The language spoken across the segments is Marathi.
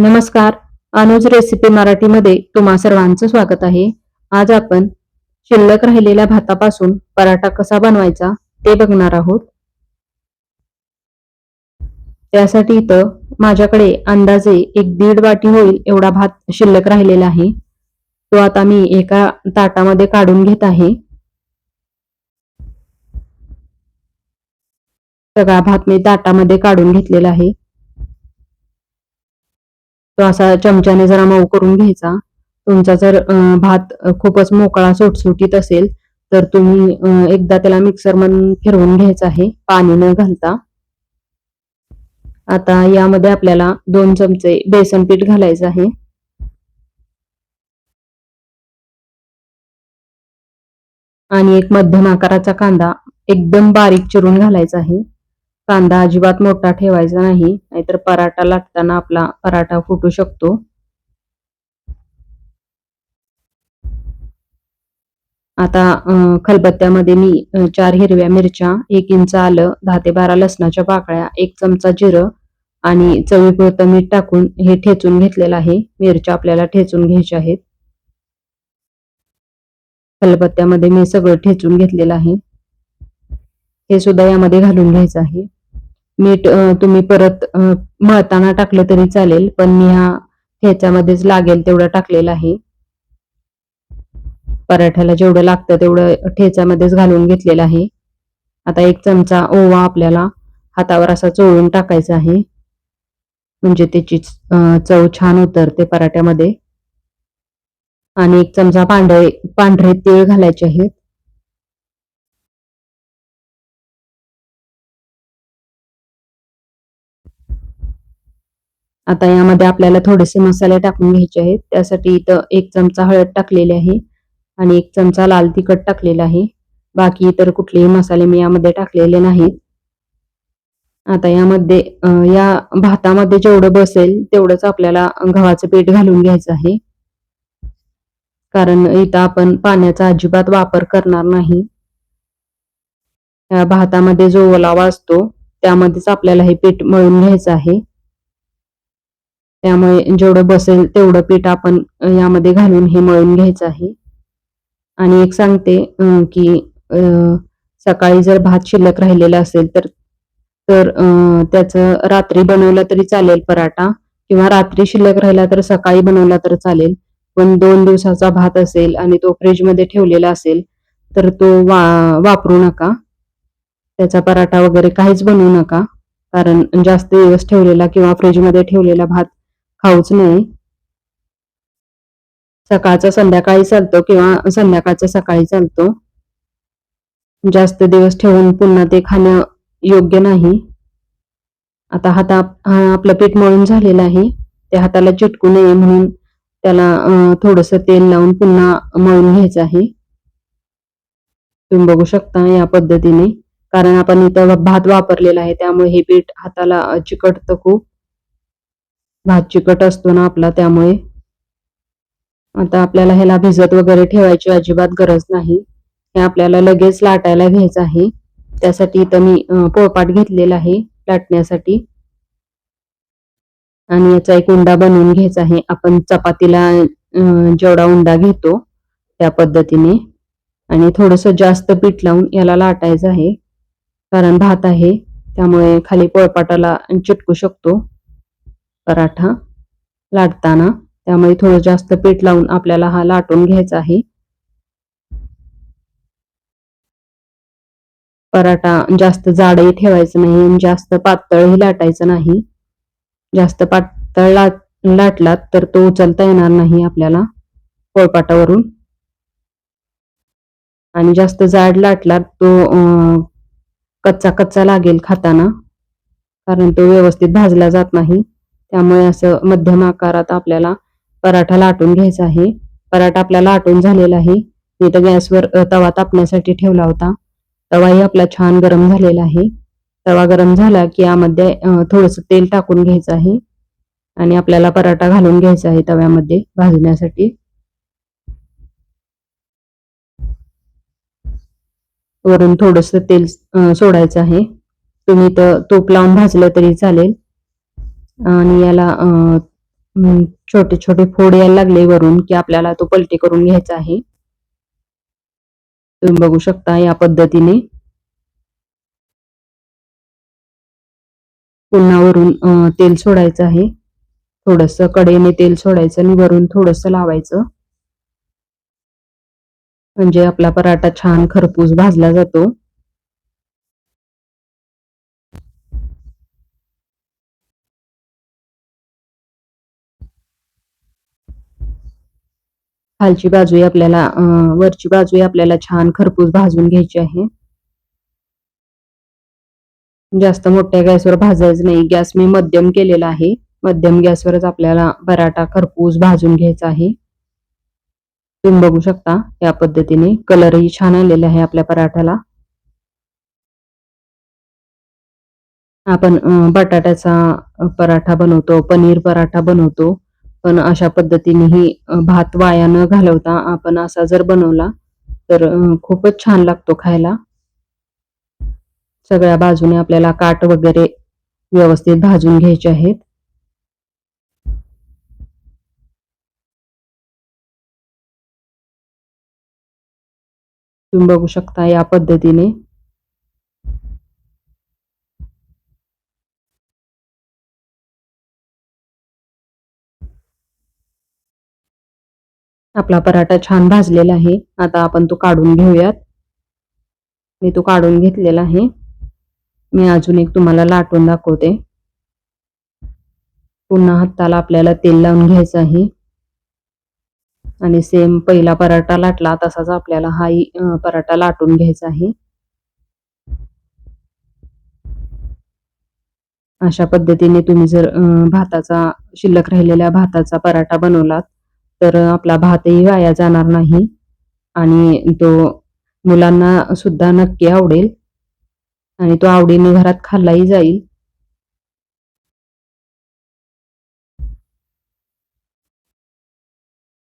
नमस्कार. अनुज रेसिपी मराठीमध्ये तुम्हा सर्वांचं स्वागत आहे. आज आपण शिल्लक राहिलेल्या भातापासून पराठा कसा बनवायचा ते बघणार आहोत. त्यासाठी इथं माझ्याकडे अंदाजे एक दीड वाटी होईल एवढा भात शिल्लक राहिलेला आहे. तो आता मी एका ताटामध्ये काढून घेत आहे. सगळा भात मी ताटामध्ये काढून घेतलेला आहे. तो असा चमच्याने जरा मऊ करून घ्यायचा. तुमचा जर भात खूपच मोकळा सुटसुटीत असेल तर तुम्ही एकदा त्याला मिक्सर मधून फिरवून घ्यायचं आहे पाणी न घालता. आता यामध्ये आपल्याला दोन चमचे बेसन पीठ घालायचं आहे. आणि एक मध्यम आकाराचा कांदा एकदम बारीक चिरून घालायचा आहे. कांदा अजिबात मोठा ठेवायचा नाही नाहीतर पराठा लाटताना आपला पराठा फुटू शकतो. आता खलबत्त्यामध्ये मी चार हिरव्या मिरच्या एक इंच आलं दहा ते बारा लसणाच्या पाकळ्या एक चमचा जिरं आणि चवीपुरतं मीठ टाकून हे ठेचून घेतलेलं आहे. मिरच्या आपल्याला ठेचून घ्यायच्या आहेत. खलबत्त्यामध्ये मी सगळं ठेचून घेतलेलं आहे. हे सुद्धा यामध्ये घालून घ्यायचं आहे. मीठ तुम्ही परत मळताना टाकलं तरी चालेल पण मी ह्या ठेच्यामध्येच लागेल तेवढं टाकलेलं आहे. पराठ्याला जेवढं लागतं तेवढं ठेच्यामध्येच घालून घेतलेलं आहे. आता एक चमचा ओवा आपल्याला हातावर असा चोळून टाकायचा आहे. म्हणजे त्याची चव छान उतरते पराठ्यामध्ये. आणि एक चमचा पांढरे पांढरे तीळ घालायचे आहेत. आता यामध्ये आपल्याला थोडेसे मसाले टाकून घ्यायचे आहेत. त्यासाठी इथं एक चमचा हळद टाकलेली आहे आणि एक चमचा लाल तिखट टाकलेला आहे. बाकी इतर कुठलेही मसाले मी यामध्ये टाकलेले नाहीत. आता यामध्ये या भातामध्ये जेवढं बसेल तेवढंच आपल्याला गव्हाचं पीठ घालून घ्यायचं आहे. कारण इथं आपण पाण्याचा अजिबात वापर करणार नाही. या भातामध्ये जो ओलावा असतो त्यामध्येच आपल्याला हे पीठ मळून घ्यायचं आहे. त्यामुळे जेवढं बसेल तेवढं पीठ आपण यामध्ये घालून हे मळून घ्यायचं आहे. आणि एक सांगते की सकाळी जर भात शिल्लक राहिलेला असेल तर तर त्याचं रात्री बनवलं तरी चालेल पराठा किंवा रात्री शिल्लक राहिला तर सकाळी बनवला तर चालेल. पण दोन दिवसाचा भात असेल आणि तो फ्रीजमध्ये ठेवलेला असेल तर तो वा वापरू नका. त्याचा पराठा वगैरे काहीच बनवू नका. कारण जास्त दिवस ठेवलेला किंवा फ्रीजमध्ये ठेवलेला भात खाऊच नाही. सकाळचा संध्याकाळी चालतो किंवा संध्याकाळचा सकाळी चालतो. जास्त दिवस ठेवून पुन्हा ते खाणं योग्य नाही. आता हाता आपलं पीठ मळून झालेलं आहे. ते हाताला चिटकू नये म्हणून त्याला थोडस तेल लावून पुन्हा मळून घ्यायचं आहे. तुम्ही बघू शकता या पद्धतीने. कारण आपण इथं भात वापरलेला आहे त्यामुळे हे पीठ हाताला चिकटतं खूप. भात चिकट असतो ना आपला त्यामुळे. आता आपल्याला ह्याला भिजत वगैरे ठेवायची अजिबात गरज नाही. हे आपल्याला लगेच लाटायला घ्यायचं आहे. त्यासाठी इथं मी पोळपाट घेतलेला आहे लाटण्यासाठी. आणि याचा एक उंडा बनवून घ्यायचा आहे. आपण चपातीला जेवढा उंडा घेतो त्या पद्धतीने. आणि थोडस जास्त पीठ लावून याला लाटायचं आहे. कारण भात आहे त्यामुळे खाली पोळपाटाला चिटकू शकतो. पराठा लाटताना. त्यामुळे थोडं जास्त पीठ लावून आपल्याला हा लाटून घ्यायचा आहे. पराठा जास्त जाडही ठेवायचं नाही आणि जास्त पातळही लाटायचं नाही. जास्त पातळ लाट लाटलात तर तो उचलता येणार नाही आपल्याला पोळपाटावरून. आणि जास्त जाड लाटलात तो कच्चा कच्चा लागेल खाताना. कारण तो व्यवस्थित भाजला जात नाही. त्यामुळे असं मध्यम आकारात आपल्याला पराठा लाटून घ्यायचा आहे. पराठा आपल्याला लाटून झालेला आहे. मी तर गॅसवर तवा तापण्यासाठी ठेवला होता. तवाही आपला छान गरम झालेला आहे. तवा गरम झाला की यामध्ये थोडस तेल टाकून घ्यायचं आहे. आणि आपल्याला पराठा घालून घ्यायचा आहे तव्यामध्ये भाजण्यासाठी. वरून थोडस तेल सोडायचं आहे. तुम्ही तर तूप लावून भाजलं तरी चालेल. आणि याला अ, छोटे छोटे फोड यायला लागले वरून की आपल्याला तो पलटी करून घ्यायचा आहे. तुम्ही बघू शकता या पद्धतीने. पुन्हा वरून तेल सोडायचं आहे. थोडस कडेने तेल सोडायचं आणि वरून थोडस लावायचं. म्हणजे आपला पराठा छान खरपूस भाजला जातो. खालची बाजू आपल्याला वरची बाजू आपल्याला छान खरपूस भाजून घ्यायची आहे. जास्त मोठ्या गॅसवर भाजायचं नाही. गॅस मी मध्यम केलेला आहे. मध्यम गॅसवरच आपल्याला पराठा खरपूस भाजून घ्यायचा आहे. तुम्ही बघू शकता या पद्धतीने. कलरही छान आलेला आहे आपल्या पराठ्याला आपण बटाट्याचा पराठा बनवतो पनीर पराठा बनवतो. पण अशा पद्धतीनेही भात वाया न घालवता आपण असा जर बनवला तर खूपच छान लागतो खायला. सगळ्या बाजूने आपल्याला काट वगैरे व्यवस्थित भाजून घ्यायचे आहेत. तुम्ही बघू शकता या पद्धतीने. आपला पराठा छान भाजलेला आहे. आता आपण तो काढून घेऊयात. मी तो काढून घेतलेला आहे. मी अजून एक तुम्हाला लाटून दाखवते. पुन्हा हाताला आपल्याला तेल लावून घ्यायचं आहे. आणि सेम पहिला पराठा लाटला तसाच आपल्याला हाही पराठा लाटून घ्यायचा आहे. अशा पद्धतीने तुम्ही जर भाताचा शिल्लक राहिलेल्या भाताचा पराठा बनवलात तर आपला भातही वाया जाणार नाही. आणि तो मुलांना सुद्धा नक्की आवडेल. आणि तो आवडीने घरात खाल्लाही जाईल.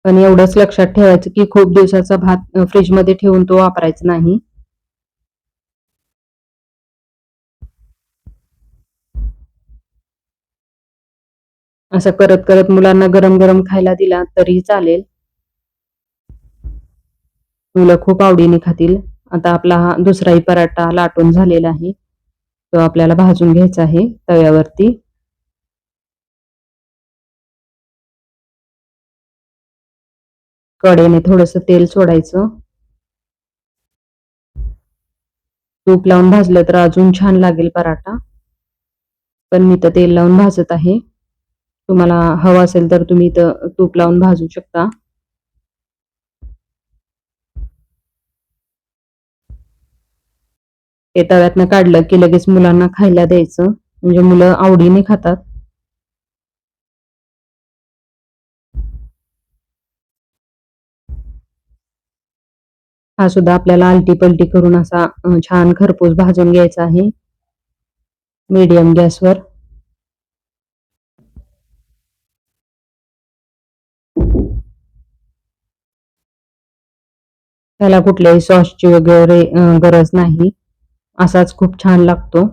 पण एवढंच लक्षात ठेवायचं की खूप दिवसाचा भात फ्रीजमध्ये ठेवून तो वापरायचा नाही. असं करत करत मुलांना गरम गरम खायला दिला तरी चालेल. मुलं खूप आवडीने खातील. आता आपला हा दुसराही पराठा लाटून झालेला आहे. तो आपल्याला भाजून घ्यायचा आहे तव्यावरती. कडेने थोडस तेल सोडायचं. तूप लावून भाजलं तर अजून छान लागेल पराठा. पण मी तर तेल लावून भाजत आहे. तुम्हाला हवं असेल तर तुम्ही इथं तूप लावून भाजू शकता. ते तव्यातनं काढलं की लगेच मुलांना खायला द्यायचं. म्हणजे मुलं आवडीने खातात. हा सुद्धा आपल्याला आलटी पलटी करून असा छान खरपूस भाजून घ्यायचा आहे. मीडियम गॅसवर. त्याला कुठल्याही सॉसची वगैरे गरज नाही. असाच खूप छान लागतो.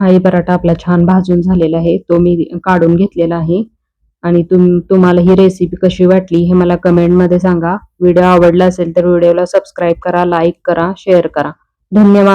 हाही पराठा आपला छान भाजून झालेला आहे. तो मी काढून घेतलेला आहे. आणि तुम तुम्हाला ही रेसिपी कशी वाटली हे मला कमेंटमध्ये सांगा. व्हिडिओ आवडला असेल तर व्हिडिओला सबस्क्राईब करा लाईक करा शेअर करा. धन्यवाद.